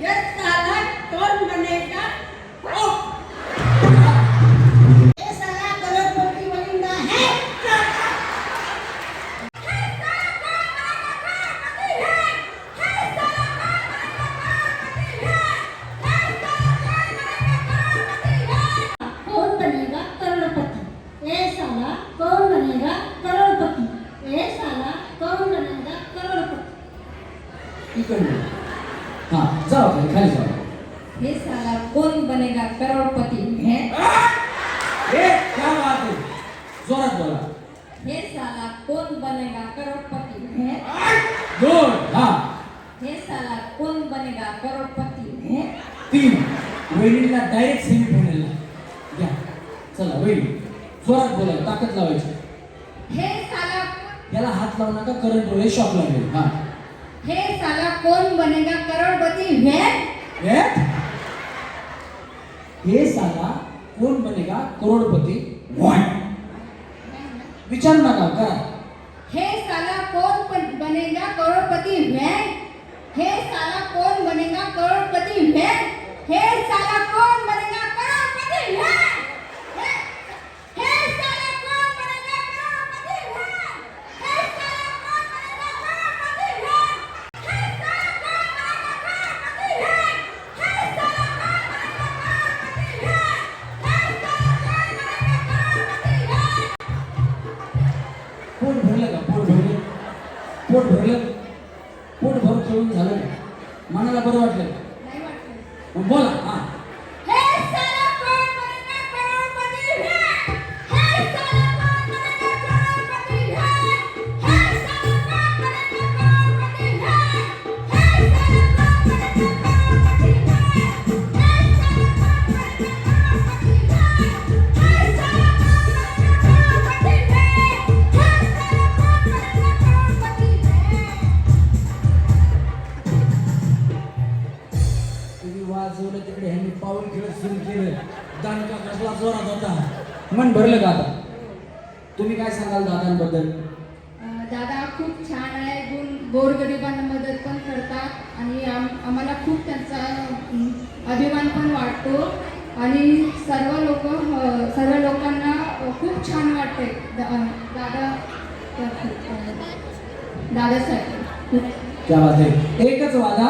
ये साला कौन बनेगा करोडपती तीन। वहिनीला डायरेक्ट सेमीफायनलला घ्या चला वहिनी. जोरात बोला ताकद लावायची. हे साला याला हात लावू नका करंट डोळे शॉक लागेल. हा. हे साला कोण बनेगा करोडपती? हे? हे साला कोण बनेगा करोडपती? वन विचारू नका करा. हे साला कोण बन- बनेगा करोडपती? हे हे साला कोण बनेगा करोडपती है हे साला कोण बनेगा करोडपती है पोट भरलं का? पोट भरलं? पोट भरलं पोट भरून खेळून झालं का मनाला बरं वाटलं? बोला. पाऊल खेळत सुरू केलं. दांडका कसला जोरात होता. मन भरलं का आता? तुम्ही काय सांगाल दादांबद्दल? दादा खूप छान आहे. गुण गोरगरिबांना मदत पण करतात आणि आम आम्हाला खूप त्यांचा अभिमान पण वाटतो. आणि सर्व लोक सर्व लोकांना खूप छान वाटते. दा- दादा अं, दादासाठी. एकच वादा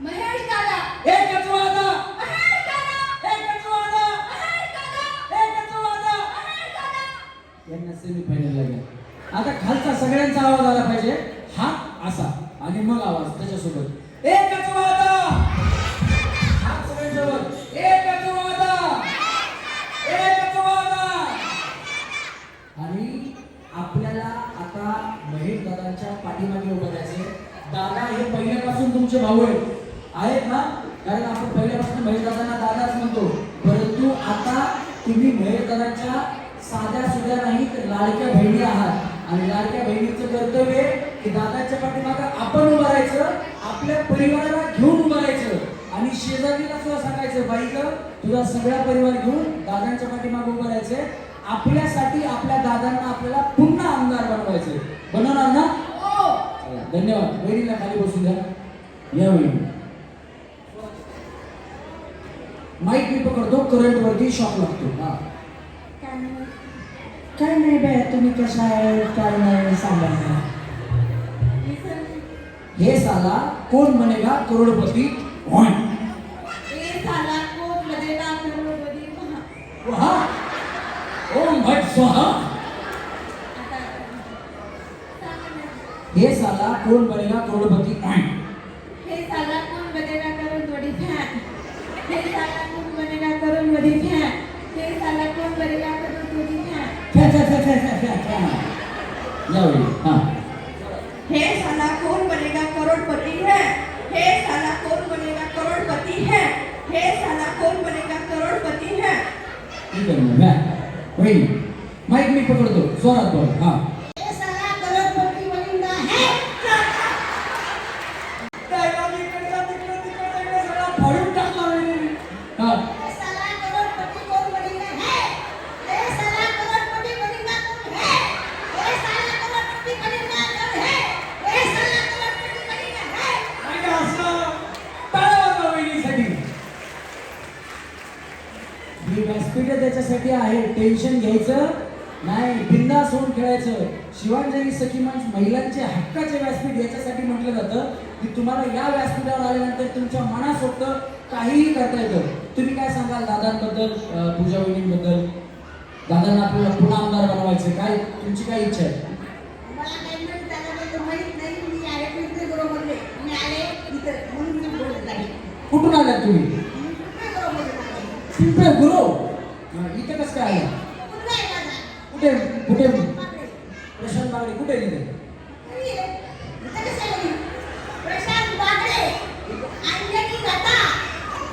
महेश दादा एकच वादा महेश दादा एकच वादा महेश दादा एकच वादा महेश दादा यांना सेमीफायनलला घ्या आता खालचा सगळ्यांचा आवाज आला पाहिजे हा असा आणि मग आवाज त्याच्यासोबत एकच वादा हात सगळ्यांसोबत एकच वादा एकच वादा आणि आपल्याला आता महेश दादांच्या पाठीमागे उभं राहायचे दादा हे पहिल्यापासून तुमचे भाऊ आहेत आहेत ना कारण आपण पहिल्यापासून महेश दादांना दादाच म्हणतो परंतु आता तुम्ही दादांच्या साध्या सुद्धा नाही तर लाडक्या बहिणी आहात. आणि लाडक्या बहिणीचं कर्तव्य की दादाच्या पाठीमागं आपण उभं राहायचं आपल्या परिवाराला घेऊन उभं राहायचं. आणि शेजारीला सुद्धा सांगायचं बाई ग तुझा सगळा परिवार घेऊन दादांच्या पाठीमागे उभं राहायचंय. आपल्यासाठी आपल्या दादांना आपल्याला पुन्हा आमदार बनवायचे बनवणार ना? हो. धन्यवाद. वहिनीला खाली बसून द्या या वहिनी. माईक मी पकडतो करंट वरती शॉक लागतो. हा. काय नाही बाय तुम्ही कशा आहे काय नाही सांगा हे साला कोण बनेगा करोडपती होय. साला कोण बनेगा करोडपती वाह. ओम भट स्वाहा हे साला कोण बनेगा करोडपती. हे साला कोण बनेगा करोडपती हे साला कोण बनेगा करोडपती फॅन हे साला कोण बनेगा करोडपती फॅन फॅ, फॅ, फॅ, फॅ, फॅ, फॅ, फॅ. या वहिनी हा? हे साला कौन बनेगा करोड़पति है? हे साला कौन बनेगा करोड़पति है? हे साला कौन बनेगा करोड़पति है। इकडनं व्या वहिनी माईक मी पकडतो जोरात बोल। हा। व्यासपीठ त्याच्यासाठी आहे. टेन्शन घ्यायचं नाही. बिंदास होऊन खेळायचं. शिवांजली सखी मंच महिलांचे हक्काचे व्यासपीठ याच्यासाठी म्हटलं जातं की तुम्हाला या व्यासपीठावर आल्यानंतर तुमच्या मनासोक्त काहीही करता येतं. तुम्ही काय सांगाल दादांबद्दल पूजा वहिनींबद्दल? दादांना आपल्याला पुन्हा आमदार बनवायचं. काय तुमची काय इच्छा आहे. कुठून आल्यात तुम्ही. पिंपळे गुरु इथे कसं काय आलं कुठं? कुठे. प्रशांत बागडे कुठे तिथे आहे.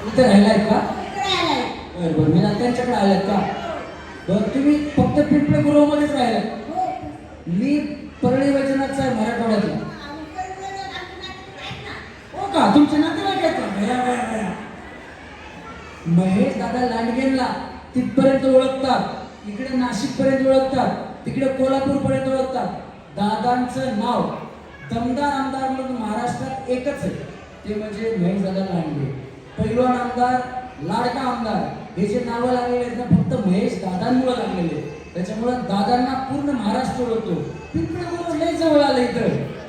इथं राहिलाय का. बरं बरं मी त्यांच्याकडे आल्यात का बरं तुम्ही फक्त पिंपळे गुरुमध्येच राहिलात हो. मी परळी वैजनाथचा आहे मराठवाड्यातला. हो का तुमचे नातेवाईक आहेत का. महेश दादा लांडगेंना तिथपर्यंत ओळखतात. इकडे नाशिक पर्यंत ओळखतात. तिकडे कोल्हापूर पर्यंत ओळखतात. दादांचं नाव दमदार आमदार म्हणून महाराष्ट्रात एकच आहे. ते म्हणजे महेशदादा लांडगे. पैलवान आमदार लाडका आमदार. हे जे नावं लागलेले आहेत ना फक्त महेश दादांमुळे लागलेले आहेत. त्याच्यामुळं दादांना पूर्ण महाराष्ट्र ओळखतो. पिंपळे लय जवळ आलं इथं.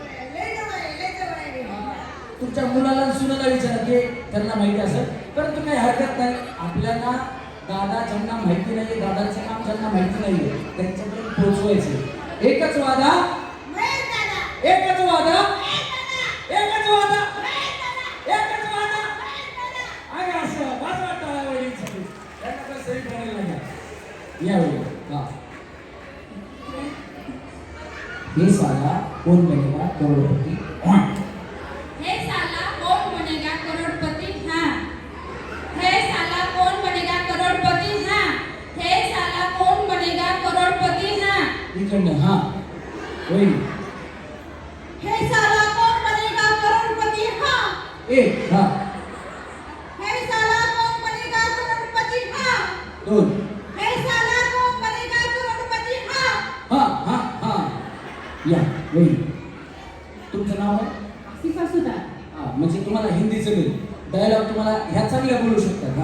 तुमच्या मुलाला सुनाला विचारा की त्यांना माहिती असेल. परंतु काही हरकत नाही. आपल्याला दादा ज्यांना माहिती नाही दादाचं काम ज्यांना माहिती नाहीये त्यांच्याकडे पोहोचवायचं एकच वादा? एकच वादा? एकच वादा? एकच वादा? आणि असं पाच वाटतं वडीलसाठी त्यांना काही सही करायला नाही. या हा. हे साला कोण बनेगा करोडपती हे साला कौन बनेगा करोड़पति हाँ हे साला कौन बनेगा करोड़पति हाँ हे साला कौन बनेगा करोड़पति हाँ इकडनं हा होईल हे साला कौन बनेगा करोड़पति? हाँ। एक हा। हे साला कौन बनेगा करोड़पति? हाँ। दोन हे साला कौन बनेगा करोड़पति? हाँ। हा हा हा। या होईल तुमचं नाव आहे सिफा सुधा। हा म्हणजे तुम्हाला हिंदीचं बिल डायलॉग तुम्हाला ह्या चांगल्या बोलू शकतात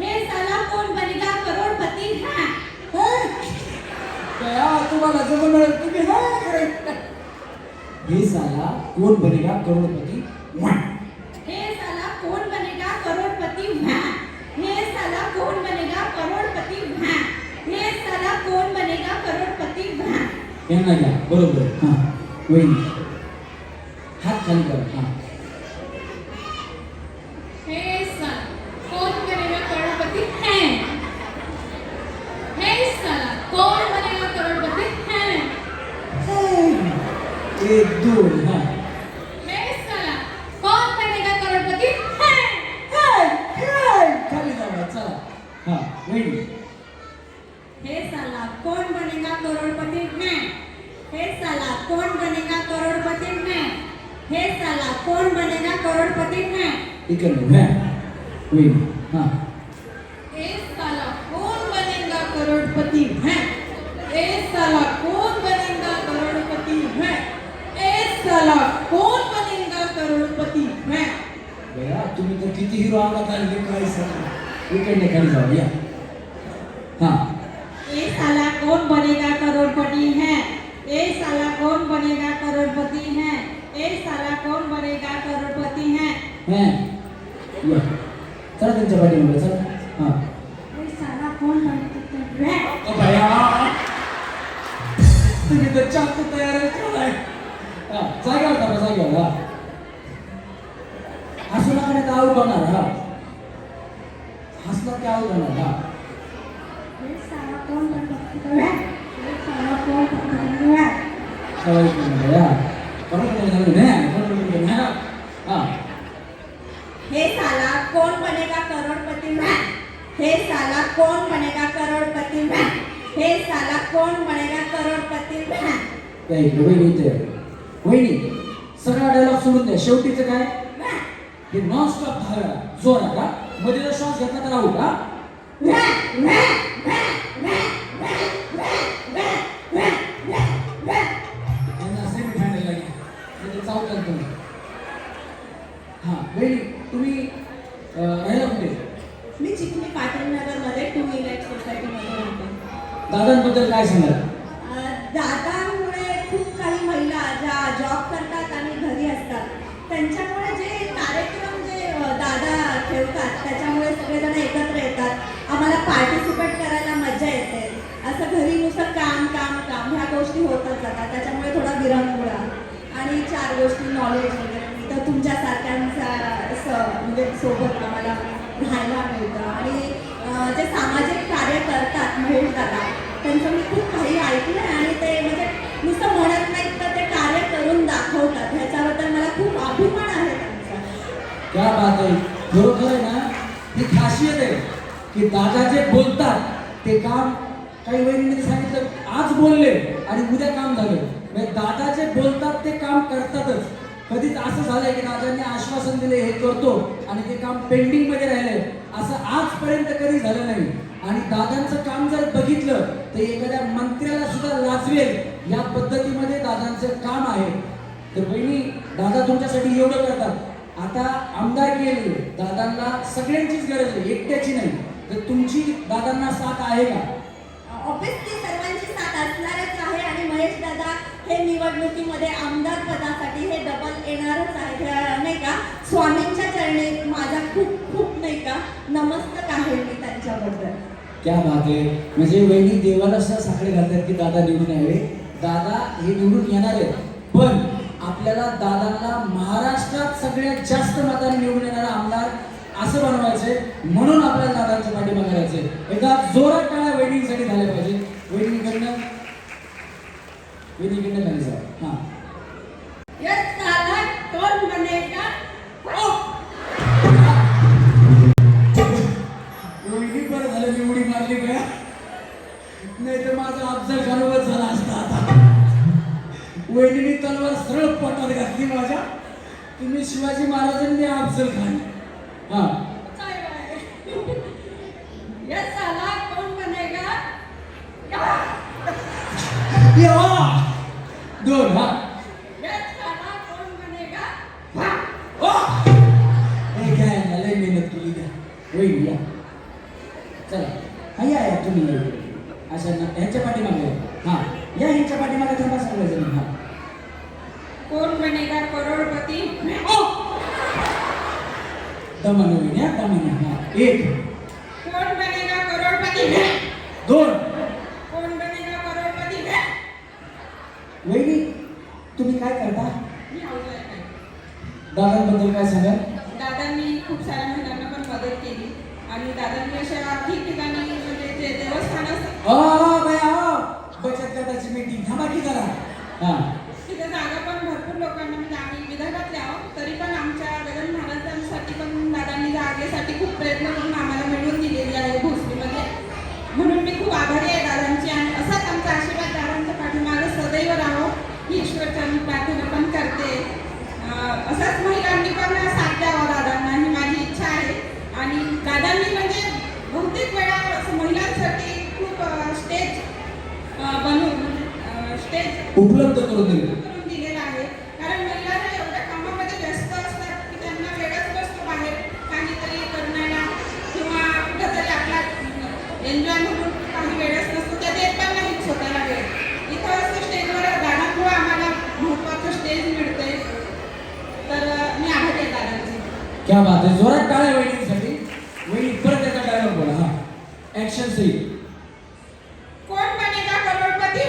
हे साला कौन बनेगा करोड़पति हाँ क्या तुम्हाला जमणार तुम्ही हा करायचं. हे कोण बनेगा करोडपती वन. हे साला कौन बनेगा करोड़पति हाँ हे साला कौन बनेगा करोड़पति हाँ हे साला कौन बनेगा करोड़पति हाँ यांना घ्या बरोबर. हा. होईल हात खाली करा. हे. साला कौन बनेगा करोड़पति है हे साला कौन बनेगा करोड़पति है हे साला कौन बनेगा करोड़पति है इकडनं व्या होईल हा। हे साला कौन बनेगा करोड़पति है हे साला कौन बनेगा करोड़पति है हे साला कौन बनेगा करोड़पति है बया तुम्ही तर किती हिरो आलात आणि काय सांगा इकडनं खाली जाऊ या? कौन बनेगा करोड़पति है? ये साला कौन बनेगा करोड़पति है? हा। चला त्यांच्या पाठीमागे चला। हा। ये साला कौन बनेगा है? ओ बया तुम्ही तर चाकू तयार केलाय हा जाग्यावर थांबा जाग्यावर हा। हसू नका नाही तर आऊट होणार हा हसला की आऊट होणार हा ये साला कौन बनेगा है? ये साला कौन बनेगा है झालं. हा हे साला कौन बनेगा करोड़पति है हे साला कौन बनेगा करोड़पति है हे साला कौन बनेगा करोड़पति है त्या इकडे वहिनी इथे वहिनी सगळा डायलॉग सोडून द्या शेवटीचं काय हे नॉन स्टॉप धागा जोरात हा मध्ये जर श्वास घेतला तर राहू का चावतात तुम्ही. हा वहिनी तुम्ही राहिला कुठे? मी चिखली पाटील नगरमध्ये टू इलेक्ट सोसायटीमध्ये राहते. दादांबद्दल काय सांगाल? दादांमुळे खूप काही महिला ज्या जॉब करतात आणि घरी असतात त्यांच्यामुळे जे कार्यक्रम जे दादा ठेवतात त्याच्यामुळे सगळेजण एकत्र येतात. आम्हाला पार्टिसिपेट करायला मजा येते. असं घरी नुसतं काम काम काम ह्या गोष्टी होतच जातात. त्याच्यामुळे थोडा विरंगुळा. आणि चार गोष्टी नॉलेज वगैरे तर तुमच्यासारख्यांचा स- म्हणजे सोबत आम्हाला राहायला मिळतं. आणि जे सामाजिक कार्य करतात महेश दादा त्यांचं मी खूप काही ऐकलं आहे आणि ते म्हणजे नुसतं म्हणत नाही तर ते कार्य करून दाखवतात. ह्याच्याबद्दल मला खूप अभिमान आहे त्यांचा. क्या बात आहे. बरोबर आहे ना ही खासियत आहे की दादा जे बोलतात ते काम काही वहिनीने सांगितलं आज बोलले आणि उद्या काम झालं. म्हणजे दादा जे बोलतात ते काम करतातच. कधीच असं झालंय की दादांनी आश्वासन दिले हे करतो आणि ते काम पेंडिंगमध्ये राहिलंय. असं आजपर्यंत कधी झालं नाही. आणि दादांचं काम जर बघितलं तर एखाद्या मंत्र्याला सुद्धा लाजवेल. या पद्धतीमध्ये दादांचं काम आहे. तर बहिणी दादा तुमच्यासाठी एवढं करतात. आता आमदार केली दादांना सगळ्यांचीच गरज आहे एकट्याची नाही. तर तुमची दादांना साथ आहे का? ऑब्विसली सर्वांची साथ असणारच आहे आणि महेश दादा हे निवडणुकीमध्ये आमदार पदासाठी हे डबल येणारच आहे नाही का? स्वामींच्या चरणी माझा खूप खूप नाही का? नमस्तक आहे मी त्यांच्याबद्दल. क्या बात आहे म्हणजे वैदिक देवाला सुद्धा साखळे घालतात की दादा निवडून यावे. दादा हे निवडून येणार आहेत. पण आपल्याला दादांना महाराष्ट्रात सगळ्यात जास्त मताने निवडून येणारा आमदार असं बनवायचंय म्हणून आपल्याला दादांच्या पाठिंबा करायचे एकदा जोरात टाळ्या वेडिंगसाठी झाल्या पाहिजे. वहिनीकडनं वहिनीकडनं करायचं हा. ओ वहिनी बरं झालं मी उडी मारली का? नाही तर माझा अफजल झाला असता आता. वहिनीने तलवार सरळ पोटात घातली माझ्या. तुम्ही शिवाजी महाराजांनी अफजल खान. हा. दोन हा लय मेहनत केली द्या वहिनी या चला हा या या तुम्ही या. अशा ना ह्यांच्या पाठीमागे या. हा या ह्यांच्या पाठीमागे थांबा सगळेजण हा कौन बनेगा करोड़पति ओ! दमानं वहिनी हा दमानं हा एक कौन बनेगा करोड़पति दोन कौन बनेगा करोड़पति वहिनी तुम्ही काय करता. दादांबद्दल काय सांगाल? दादांनी खूप साऱ्या महिलांना पण मदत केली. आणि दादांनी अशा ठिकठिकाणी म्हणजे जे देवस्थान असतात बचत गटाची मीटिंग थांबा की जरा. हा तिथे जागा पण भरपूर लोकांना म्हणजे आम्ही विदर्भातले आहोत तरी पण आमच्या गगन महाराजांसाठी पण दादांनी जागेसाठी खूप प्रयत्न करून आम्हाला मिळवून दिलेली आहे भोसरीमध्ये म्हणून मी खूप आभारी आहे दादांची आणि असाच आमचा आशीर्वाद दादांच्या पाठीमागे सदैव राहो ही ईश्वरचरणी प्रार्थना पण करते अं, असाच महिलांनी पण साथ द्यावा दादांना ही माझी इच्छा आहे आणि दादांनी म्हणजे बहुतेक वेळा असं महिलांसाठी खूप अं, स्टेज अं, बनवून अं, स्टेज उपलब्ध करून दिले करून दिलेला आहे कारण महिला ह्या एवढ्या कामामध्ये व्यस्त असतात की त्यांना वेळच नसतो बाहेर काहीतरी करण्याला किंवा कुठेतरी आपला एन्जॉय म्हणून काही वेळच नसतो त्या देत पण नाही स्वतःला वेळ इथं असं स्टेजवर दादामुळे आम्हाला महत्त्वाचं स्टेज मिळतंय तर अं, मी आभारी आहे दादांची क्या बात आहे जोरात टाळ्या वहिनीसाठी. वहिनी परत त्याचा डायलॉग बोला हा. ऍक्शन सी कोण बनेगा करोडपती?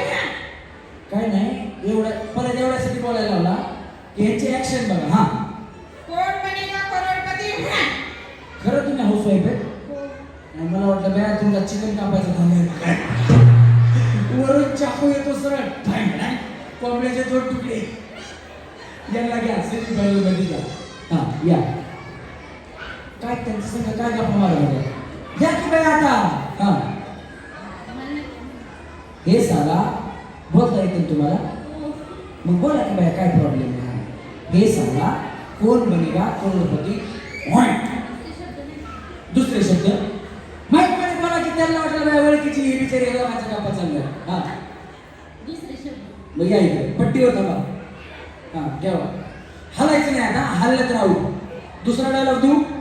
काय नाही एवढं परत एवढ्यासाठी बोलायला लावला. की ह्यांची ऍक्शन बघा हा. कोण बनेगा करोडपती? खरं तुम्ही हाऊस वाईफ आहे मला वाटलं बया तुमचा चिकन कापायचं काय वरून चाकू येतो सरळ. कोंबड्याचे दोन तुकडे. यांना घ्या सेमी फायनलमध्ये घ्या. हा या. काय त्यांचं संघ काय गप्पा मारत या की बाई आता? हा. हे सांगा बोलता येतील तुम्हाला? मग बोला की बाया काय प्रॉब्लेम आहे? हे सांगा कोण बनेगा करोडपती होय. दुसरे शब्द. माहीत माहीत मला की त्यांना वाटलं बाया ओळखीची ही बिचारी याला माझ्या कापा चाललं हा. मग या इकडे. पट्टीवर थांबा. हा ठेवा. हलायचं नाही आता. हल्लं तर आऊ दुसरा डायलॉग देऊ.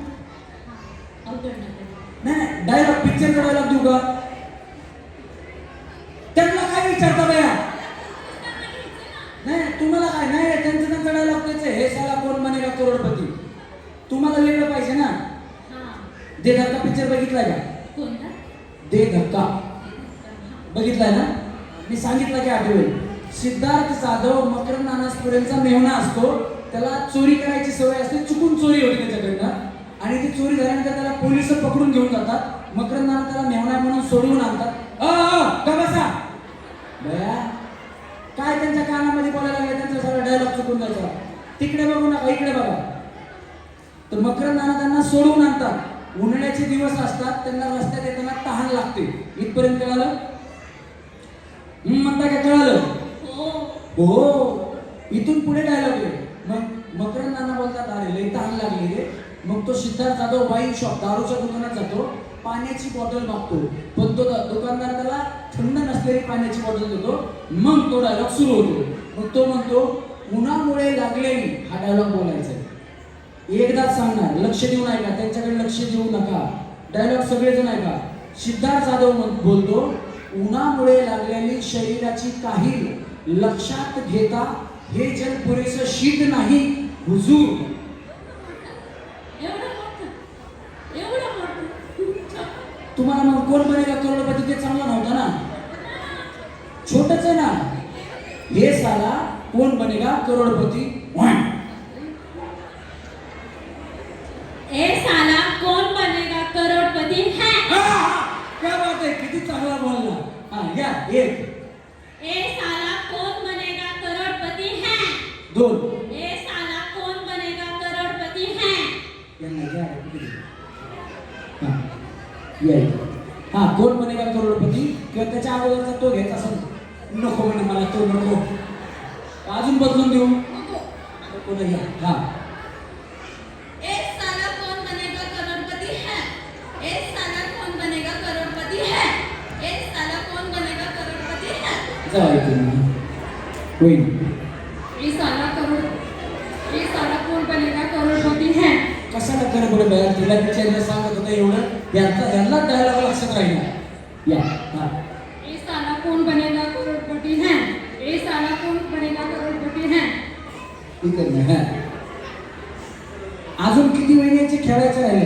नाही डायलॉग पिक्चरचा डायलॉग देऊ का त्यांना काय विचारता बया? नाही तुम्हाला काय नाही त्यांचं त्यांचा डायलॉग त्याच हे साला कोण बनेगा करोडपती? तुम्हाला वेगळं पाहिजे ना. दे धक्का पिक्चर बघितलाय का? दे धक्का. बघितलाय ना? मी सांगितलं की आठवेल. सिद्धार्थ जाधव मकरंद नानासपुरेंचा मेहना असतो. त्याला चोरी करायची सवय असते. चुकून चोरी होती त्याच्याकडनं. आणि ती चोरी झाल्यानंतर त्याला पोलीस पकडून घेऊन जातात. मकरंद त्याला मेहना म्हणून सोडवून आणतात. अ का बसा? बया काय त्यांच्या कानामध्ये बोलायला लागले? त्यांचा सगळा डायलॉग चुकून जायचा. तिकडे बघू नका इकडे बघा. तर मकरंद त्यांना सोडवून आणतात. उन्हाळ्याचे दिवस असतात त्यांना रस्त्यात येताना तहान लागते. इथपर्यंत कळालं? म्हणता काय कळालं? हो. हो. इथून पुढे डायलॉग आहे. मग मकरंदांना बोलतात अरे लई तहान लागली रे. मग तो सिद्धार्थ जाधव वाईन शॉप दारूच्या दुकानात जातो पाण्याची बॉटल मागतो. पण तो दुकानदार त्याला थंड नसलेली पाण्याची बॉटल देतो. मग तो डायलॉग सुरू होतो. मग तो म्हणतो उन्हामुळे लागलेली हा डायलॉग बोलायचा एकदाच सांगणार लक्ष देऊन ऐका त्यांच्याकडे लक्ष देऊ नका. डायलॉग सगळेजण ऐका. सिद्धार्थ जाधव बोलतो उन्हामुळे लागलेली शरीराची काही लक्षात घेता हे जग पुरेसं शीत नाही हुजूर एवढं मोठं एवढं मोठं तुम्हाला मग कोण बनेगा करोडपती ते चांगला नव्हता ना? छोटच आहे ना? हे साला कोण बनेगा? करोडपती व्हां. ए साला कौन बनेगा? करोड़पति है. क्या बात आहे किती चांगला बोलला. हा या एक. ए साला कौन बनेगा? करोड़पति है. दोन ए साला कौन बनेगा करोड़पति है यांना घ्या कुठे गेले? हा या इथे. हा कोण बनेगा करोडपती किंवा त्याच्या अगोदरचा तो घ्यायचा असं नको म्हणे मला तो नको. अजून बदलून देऊ. नको. नाही. हा. ए साला कौन बनेगा करोड़पति है? ए साला कौन बनेगा करोड़पति है? ए साला कौन बनेगा करोड़पति है? जाऊ इथे होईल. ये साला करोड़ ये साला कौन बनेगा करोड़पति है? कशाला कर बरं बाया तिला विचारलं सांगत होतं एवढं? यांचा यांना डायलॉग लक्षात राहिला. ये साला कौन बनेगा करोड़पति है ये साला कौन बनेगा करोड़पति है ठीक आहे ना अजून किती महिन्याचे खेळायचे आहे?